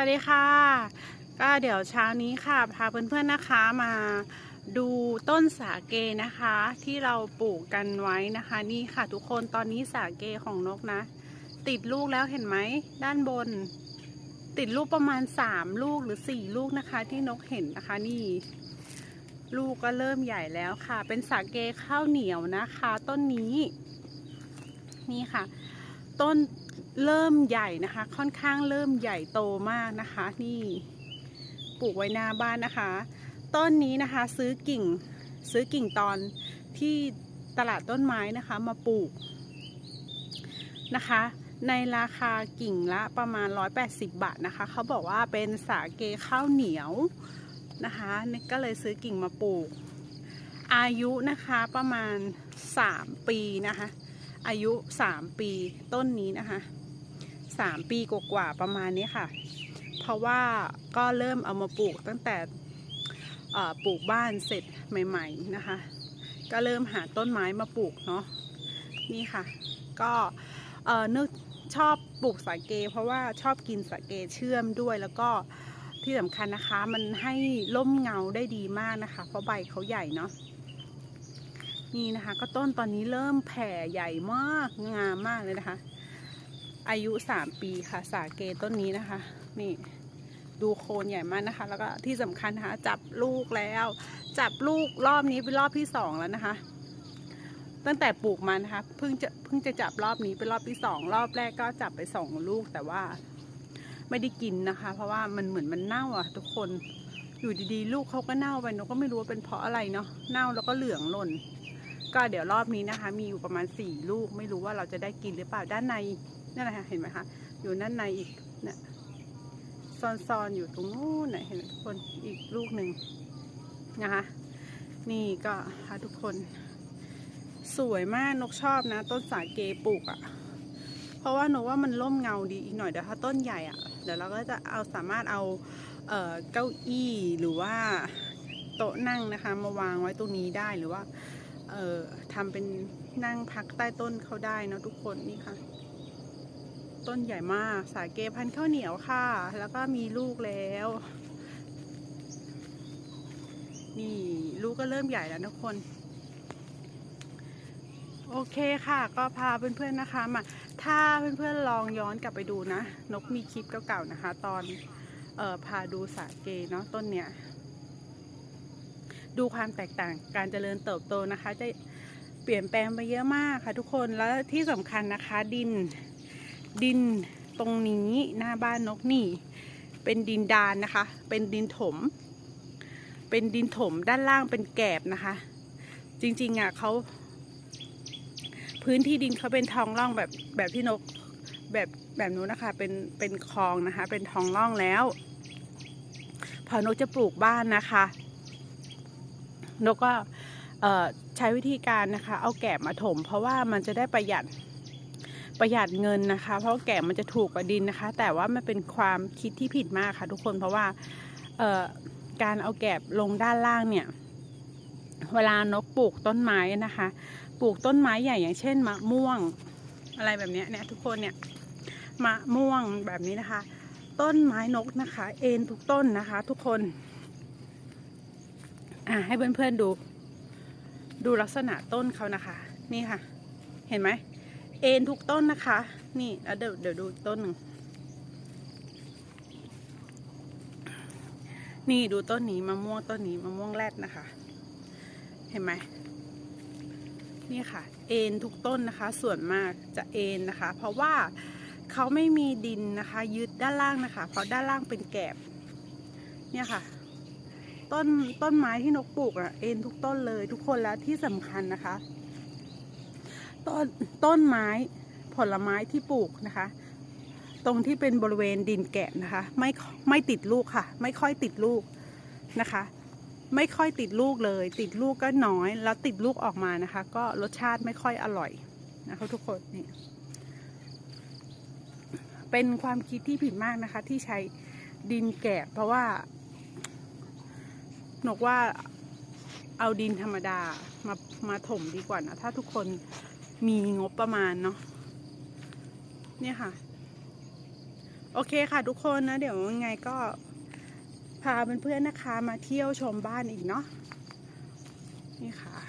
วัสดีค่ะ ก็เดี๋ยวเช้านี้ค่ะพาเพื่อนๆนะคะมาดูต้นสาเกนะคะ ที่เราปลูกกันไว้นะคะ นี่ค่ะทุกคนตอนนี้สาเกของนกนะ ติดลูกแล้วเห็นไหมด้านบน ติดลูกประมาณสามลูกหรือสี่ลูกนะคะ ที่นกเห็นนะคะนี่ ลูกก็เริ่มใหญ่แล้วค่ะ เป็นสาเกข้าวเหนียวนะคะ ต้นนี้ นี่ค่ะ ต้น เริ่มใหญ่นะคะ ค่อนข้างเริ่มใหญ่โตมากนะคะ นี่ปลูกไว้หน้าบ้านนะคะ ต้นนี้นะคะซื้อกิ่งซื้อกิ่งตอนที่ตลาดต้นไม้นะคะมาปลูกนะคะ ในราคากิ่งละประมาณ 180 บาทนะคะ เขาบอกว่าเป็นสาเกข้าวเหนียวนะคะนี่ก็เลยซื้อกิ่งมาปลูก อายุนะคะประมาณ 3 ปีนะคะ อายุ 3 ปีต้นนี้นะคะ 3 ปีกว่าๆประมาณนี้ค่ะ เพราะว่าก็เริ่มเอามาปลูกตั้งแต่ปลูกบ้านเสร็จใหม่ ๆนะคะ ก็เริ่มหาต้นไม้มาปลูกเนาะนี่ค่ะ ก็เอ่อนึกชอบปลูกสาเก เพราะว่าชอบกินสาเกเชื่อมด้วยแล้วก็ที่สำคัญนะคะมันให้ร่มเงาได้ดีมากนะคะ เพราะใบเขาใหญ่เนาะนี่นะคะ ก็ต้นตอนนี้เริ่มแผ่ใหญ่มากงามมากเลยนะคะ อายุสามปีค่ะ สาเกต้นนี้นะคะ นี่ดูโคนใหญ่มากนะคะ แล้วก็ที่สำคัญนะคะจับลูกแล้ว จับลูกรอบนี้เป็นรอบที่สองแล้วนะคะ ตั้งแต่ปลูกมานะคะเพิ่งจะเพิ่งจะจับรอบนี้เป็นรอบที่สองรอบแรกก็จับไปสองลูกแต่ว่าไม่ได้กินนะคะ เพราะว่ามันเหมือนมันเน่าอะ ทุกคนอยู่ดีๆ ลูกเขาก็เน่าไปนกก็ไม่รู้ว่าเป็นเพราะอะไรเนาะเน่าแล้วก็เหลืองหล่น ก็เดี๋ยวรอบนี้นะคะ มีอยู่ประมาณสี่ลูก ไม่รู้ว่าเราจะได้กินหรือเปล่าด้านในนั่นแหละค่ะเห็นไหมคะ อยู่ด้านในอีกเนี่ยซ่อนๆอยู่ตรงนู้นนะเห็นไหมทุกคนอีกลูกหนึ่งนะคะ นี่ก็ค่ะทุกคน สวยมากนกชอบนะ ต้นสาเกปลูกอะ่ะ เพราะว่านกว่ามันร่มเงาดีอีกหน่อยเดี๋ยวถ้าต้นใหญ่อะ่ะเดี๋ยวเราก็จะเอาสามารถเอาเเก้าอี้หรือว่าโต๊ะนั่งนะคะ มาวางไว้ตรงนี้ได้หรือว่า เอ่อทำเป็นนั่งพักใต้ต้นเขาได้นะทุกคนนี่ค่ะ ต้นใหญ่มากสาเกพันข้าวเหนียวค่ะ แล้วก็มีลูกแล้ว นี่ลูกก็เริ่มใหญ่แล้วทุกคน โอเคค่ะ ก็พาเพื่อนๆนะคะมาถ้าเพื่อนๆลองย้อนกลับไปดูนะ นกมีคลิปเก่าๆนะคะ ตอนเอ่อพาดูสาเกเนาะต้นเนี้ย ดูความแตกต่างการเจริญเติบโตนะคะ จะเปลี่ยนแปลงไปเยอะมากค่ะทุกคนแล้วที่สำคัญนะคะดินดินตรงนี้หน้าบ้านนกนี่ เป็นดินดานนะคะ เป็นดินถม เป็นดินถมด้านล่างเป็นแกบนะคะ จริงๆอะเขาพื้นที่ดินเขาเป็นทองร่องแบบแบบที่นกแบบแบบนู้นนะคะ เป็นเป็นคลองนะคะ เป็นทองร่องแล้ว พอนกจะปลูกบ้านนะคะ นกก็ใช้วิธีการนะคะ เอาแกบมาถม เพราะว่ามันจะได้ประหยัดประหยัดเงินนะคะ เพราะแกบมันจะถูกกว่าดินนะคะ แต่ว่ามันเป็นความคิดที่ผิดมากค่ะ ทุกคนเพราะว่าการเอาแกบลงด้านล่างเนี่ยเวลานกปลูกต้นไม้นะคะ ปลูกต้นไม้ใหญ่อย่างเช่นมะม่วงอะไรแบบนี้เนี่ยทุกคนเนี่ยมะม่วงแบบนี้นะคะ ต้นไม้นกนะคะ เอ็นทุกต้นนะคะ ทุกคน อ่าให้เพื่อนๆดู ดูลักษณะต้นเขานะคะ นี่ค่ะ เห็นไหม เอ็นทุกต้นนะคะ นี่แล้วเดี๋ยวเดี๋ยวดูอีกต้นหนึ่ง นี่ดูต้นนี้มะม่วงต้นนี้มะม่วงแรดนะคะ เห็นไหมนี่ค่ะ เอ็นทุกต้นนะคะ ส่วนมากจะเอ็นนะคะ เพราะว่าเขาไม่มีดินนะคะ ยึดด้านล่างนะคะ เพราะด้านล่างเป็นแกบเนี่ยค่ะ ต้นต้นไม้ที่นกปลูกอะเอ็นทุกต้นเลยทุกคนแล้วที่สำคัญนะคะ ต้นต้นไม้ผลไม้ที่ปลูกนะคะ ตรงที่เป็นบริเวณดินแกะนะคะ ไม่ไม่ติดลูกค่ะ ไม่ค่อยติดลูกนะคะ ไม่ค่อยติดลูกเลย ติดลูกก็น้อย แล้วติดลูกออกมานะคะ ก็รสชาติไม่ค่อยอร่อยนะคะทุกคนนี่เป็นความคิดที่ผิดมากนะคะ ที่ใช้ดินแกะเพราะว่า นกว่าเอาดินธรรมดามามาถมดีกว่านะ ถ้าทุกคนมีงบประมาณเนาะเนี่ยค่ะ โอเคค่ะทุกคนนะ เดี๋ยวยังไงก็พาเพื่อนๆนะคะ มาเที่ยวชมบ้านอีกเนาะนี่ค่ะ